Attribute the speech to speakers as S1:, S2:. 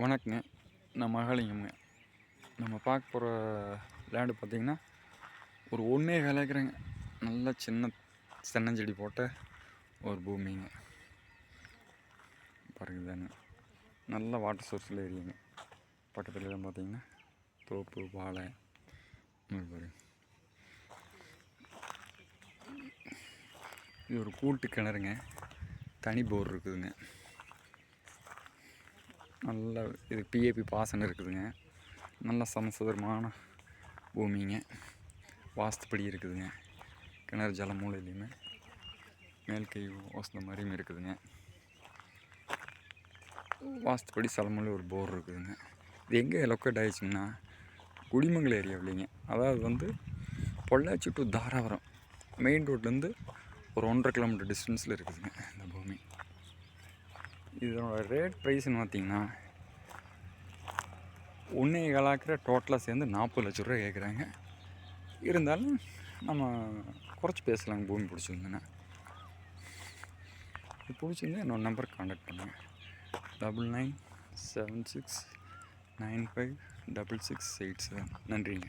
S1: வணக்கங்க. நான் மகாலிங்கம்ங்க. நம்ம பார்க்க போகிற லேண்டு பார்த்திங்கன்னா ஒரு ஒன்றே கலக்கிறேங்க நல்ல சின்ன தென்னஞ்செடி போட்ட ஒரு பூமிங்க. பாருங்க தானே நல்ல வாட்டர் சோர்ஸில் ஏரியாங்க. பக்கத்தில் தான் பார்த்தீங்கன்னா தோப்பு வாழை. மாதிரி பாருங்க. இது ஒரு கூட்டு கிணறுங்க. தனி போர் இருக்குதுங்க. நல்ல இது பிஏபி பாசனம் இருக்குதுங்க. நல்ல சமசுதரமான பூமிங்க. வாஸ்துப்படி இருக்குதுங்க. கிணறு ஜல மூலையிலையுமே மேல் கை வசந்த மாதிரியும் இருக்குதுங்க. வாஸ்துப்படி சலமூலை ஒரு போர் இருக்குதுங்க. இது எங்கே லொக்கேட் ஆகிடுச்சிங்கன்னா குடிமங்கல் ஏரியா இல்லைங்க அதாவது வந்து பொள்ளாச்சி டு தாராபுரம் மெயின் ரோட்லேருந்து ஒரு ஒன்றரை கிலோமீட்டர் டிஸ்டன்ஸில் இருக்குதுங்க இந்த பூமி. இதனோட ரேட் ப்ரைஸ்னு பார்த்தீங்கன்னா ஒன்றே ஏழாக்கிற டோட்டலாக சேர்ந்து நாற்பது லட்ச ரூபா கேட்குறாங்க. இருந்தாலும் நம்ம குறைச்சி பேசலாங்க பூமி பிடிச்சிருந்தேன்னா இது பிடிச்சிருந்தா என்னோட நம்பருக்கு காண்டாக்ட் பண்ணுங்கள் double nine seven six nine five double six eight seven நன்றிங்க.